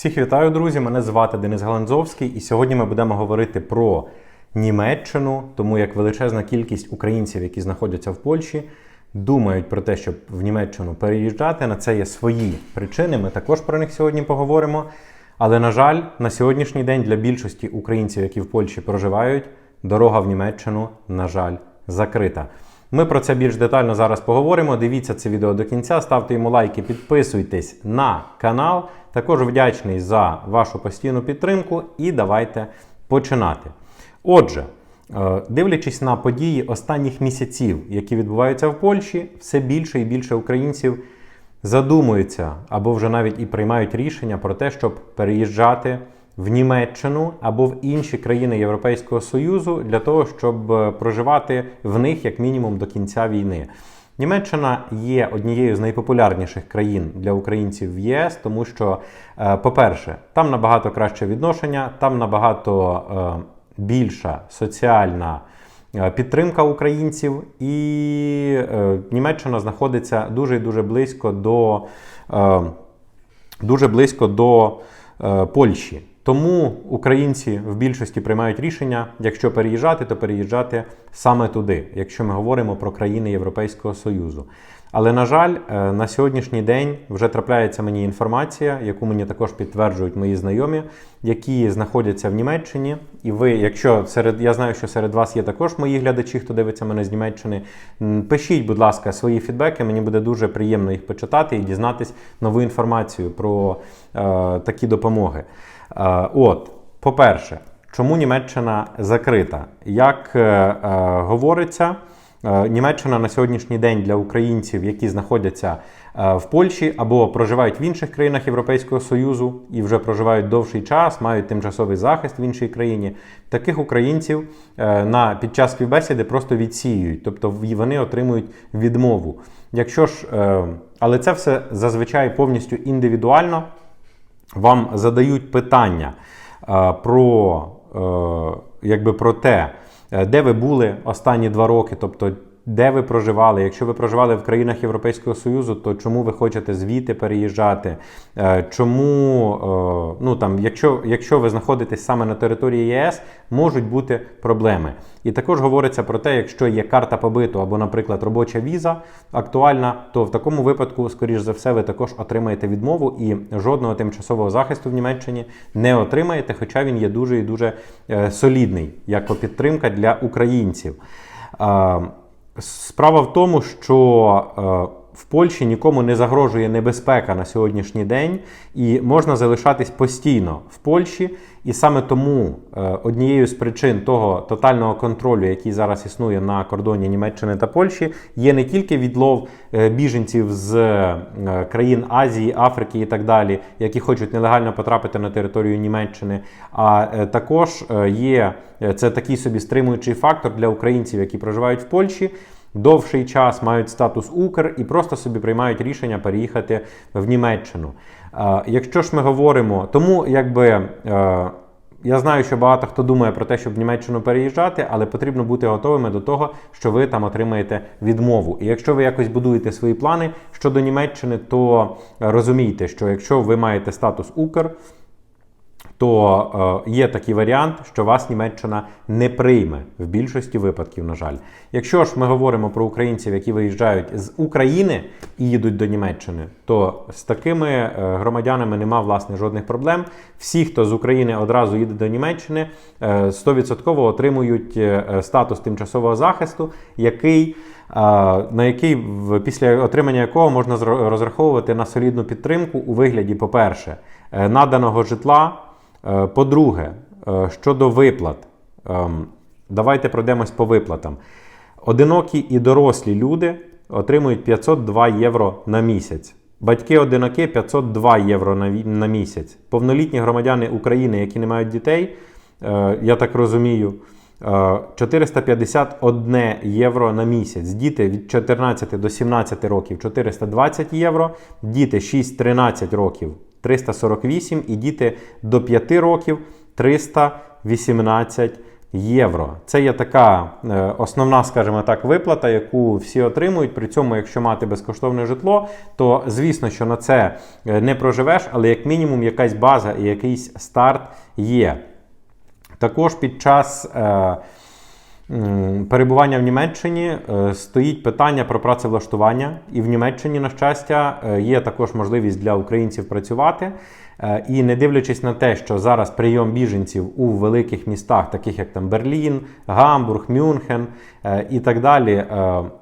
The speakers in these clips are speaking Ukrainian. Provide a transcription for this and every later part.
Всіх вітаю, друзі! Мене звати Денис Галанзовський, і сьогодні ми будемо говорити про Німеччину, тому як величезна кількість українців, які знаходяться в Польщі, думають про те, щоб в Німеччину переїжджати. На це є свої причини. Ми також про них сьогодні поговоримо. Але, на жаль, на сьогоднішній день для більшості українців, які в Польщі проживають, дорога в Німеччину, на жаль, закрита. Ми про це більш детально зараз поговоримо. Дивіться це відео до кінця, ставте йому лайки, підписуйтесь на канал. Також вдячний за вашу постійну підтримку і давайте починати. Отже, е, дивлячись на події останніх місяців, які відбуваються в Польщі, все більше і більше українців задумуються або вже навіть і приймають рішення про те, щоб переїжджати в Німеччину або в інші країни Європейського Союзу для того, щоб е, проживати в них як мінімум до кінця війни. Німеччина є однією з найпопулярніших країн для українців в ЄС, тому що, е, по-перше, там набагато краще відношення, там набагато е, більша соціальна підтримка українців, і Німеччина знаходиться дуже дуже близько до дуже близько до Польщі. Тому українці в більшості приймають рішення, якщо переїжджати, то переїжджати саме туди, якщо ми говоримо про країни Європейського Союзу. Але, на жаль, е, на сьогоднішній день вже трапляється мені інформація, яку мені також підтверджують мої знайомі, які знаходяться в Німеччині. І ви, якщо серед я знаю, що серед вас є також мої глядачі, хто дивиться мене з Німеччини, пишіть, будь ласка, свої фідбеки. Мені буде дуже приємно їх почитати і дізнатись нову інформацію про е, такі допомоги. Е, от, по-перше, чому Німеччина закрита? Як е, е, говориться, Німеччина на сьогоднішній день для українців, які знаходяться в Польщі або проживають в інших країнах Європейського Союзу і вже проживають довший час, мають тимчасовий захист в іншій країні. Таких українців на під час співбесіди просто відсіюють, тобто вони отримують відмову. Якщо ж, але це все зазвичай повністю індивідуально вам задають питання е, про, е, якби про те, е, де ви були останні два роки, тобто де ви проживали. Якщо ви проживали в країнах Європейського Союзу, то чому ви хочете звідти переїжджати? Е, чому, е, ну там, якщо якщо ви знаходитесь саме на території ЄС, можуть бути проблеми. І також говориться про те, якщо є карта побиту або, наприклад, робоча віза актуальна, то в такому випадку, скоріш за все, ви також отримаєте відмову і жодного тимчасового захисту в Німеччині не отримаєте, хоча він є дуже і дуже е, солідний як підтримка для українців. Справа в тому, що е, в Польщі нікому не загрожує небезпека на сьогоднішній день, і можна залишатись постійно в Польщі. І саме тому е, однією з причин того тотального контролю, який зараз існує на кордоні Німеччини та Польщі, є не тільки відлов е, біженців з країн Азії, Африки і так далі, які хочуть нелегально потрапити на територію Німеччини, а також є це такий собі стримуючий фактор для українців, які проживають в Польщі довший час, мають статус Укр і просто собі приймають рішення переїхати в Німеччину. Якщо ж ми говоримо, тому якби. Е, я знаю, що багато хто думає про те, щоб в Німеччину переїжджати, але потрібно бути готовими до того, що ви там отримаєте відмову. І якщо ви якось будуєте свої плани щодо Німеччини, то розумійте, що якщо ви маєте статус Укр, то е, є такий варіант, що вас Німеччина не прийме в більшості випадків, на жаль. Якщо ж ми говоримо про українців, які виїжджають з України і їдуть до Німеччини, то з такими е, громадянами нема власне жодних проблем. Всі, хто з України одразу їде до Німеччини, е, 100% отримують е, статус тимчасового захисту, який на який після отримання якого можна розраховувати на солідну підтримку у вигляді, по-перше, наданого житла. Е, по-друге, е, щодо виплат, ем, давайте пройдемось по виплатам. Одинокі і дорослі люди отримують 502 євро на місяць. Батьки-одиноки 502 євро на місяць. Повнолітні громадяни України, які не мають дітей, е, я так розумію, 451 євро на місяць. Діти від 14 до 17 років 420 євро, діти 6-13 років 348 і діти до 5 років 318 євро. Це є така е, основна, скажімо так, виплата, яку всі отримують. При цьому, якщо мати безкоштовне житло, то звісно, що на це е, не проживеш, але як мінімум якась база і якийсь старт є. Також під час е, перебування в Німеччині е, стоїть питання про працевлаштування, і в Німеччині, на щастя, е, є також можливість для українців працювати. Е, І не дивлячись на те, що зараз прийом біженців у великих містах, таких як там Берлін, Гамбург, Мюнхен і так далі,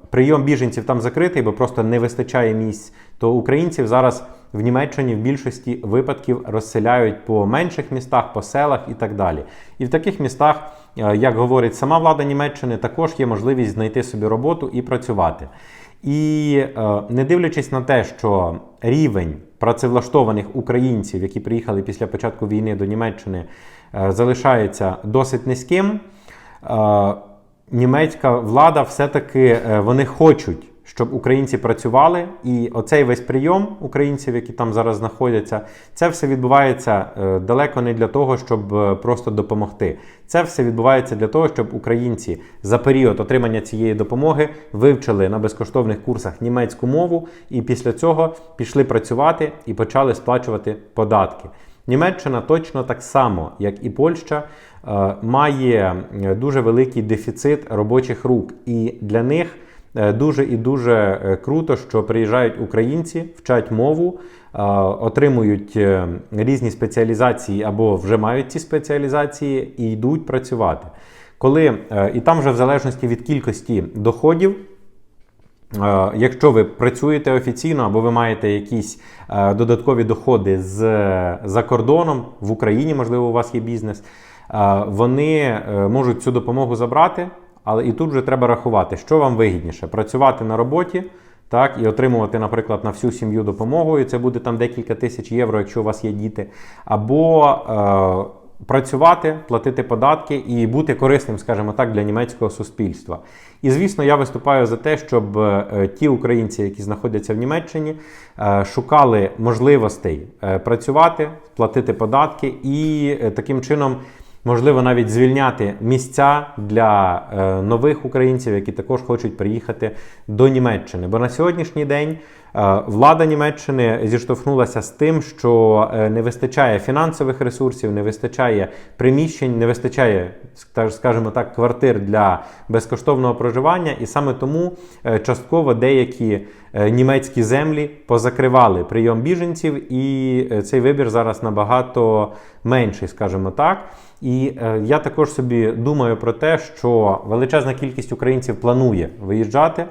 прийом біженців там закритий, бо просто не вистачає місць, то українців зараз в Німеччині в більшості випадків розселяють по менших містах, по селах і так далі. І в таких містах, е, як говорить сама влада Німеччини, також є можливість знайти собі роботу і працювати. І е, не дивлячись на те, що рівень працевлаштованих українців, які приїхали після початку війни до Німеччини, е, залишається досить низьким. Німецька влада все-таки вони хочуть, щоб українці працювали, і оцей весь прийом українців, які там зараз знаходяться, це все відбувається е, далеко не для того, щоб е, просто допомогти. Це все відбувається для того, щоб українці за період отримання цієї допомоги вивчили на безкоштовних курсах німецьку мову і після цього пішли працювати і почали сплачувати податки. Німеччина точно так само, як і Польща, е, має дуже великий дефіцит робочих рук, і для них дуже і дуже е, круто, що приїжджають українці, вчать мову, е, отримують е, різні спеціалізації або вже мають ці спеціалізації і йдуть працювати. Коли е, і там вже в залежності від кількості доходів. Е, Якщо ви працюєте офіційно або ви маєте якісь е, додаткові доходи з за кордоном в Україні, можливо, у вас є бізнес, е, вони е, можуть цю допомогу забрати, але і тут вже треба рахувати, що вам вигідніше працювати на роботі. Так, і отримувати, наприклад, на всю сім'ю допомогу, і це буде там декілька тисяч євро, якщо у вас є діти, або е, працювати, платити податки і бути корисним, скажімо так, для німецького суспільства. І звісно, я виступаю за те, щоб е, ті українці, які знаходяться в Німеччині, е, шукали можливостей е, працювати, платити податки і е, таким чином. Можливо, навіть звільняти місця для е, нових українців, які також хочуть приїхати до Німеччини. Бо на сьогоднішній день е, влада Німеччини зіштовхнулася з тим, що е, не вистачає фінансових ресурсів, не вистачає приміщень, не вистачає, ск- скажімо так, квартир для безкоштовного проживання, і саме тому е, частково деякі е, німецькі землі позакривали прийом біженців, і е, цей вибір зараз набагато менший, скажімо так. І е, я також собі думаю про те, що величезна кількість українців планує виїжджати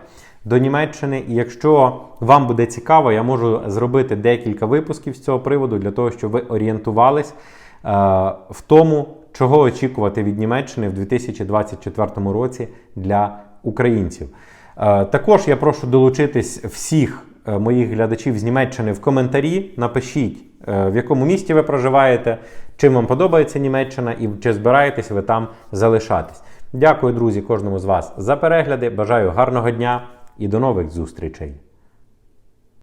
до Німеччини. І якщо вам буде цікаво, я можу зробити декілька випусків з цього приводу для того, щоб ви орієнтувались е, в тому, чого очікувати від Німеччини в 2024 році для українців. Е, Також я прошу долучитись всіх е, моїх глядачів з Німеччини в коментарі. Напишіть, в якому місті ви проживаєте, чим вам подобається Німеччина і чи збираєтесь ви там залишатись. Дякую, друзі, кожному з вас за перегляди. Бажаю гарного дня і до нових зустрічей.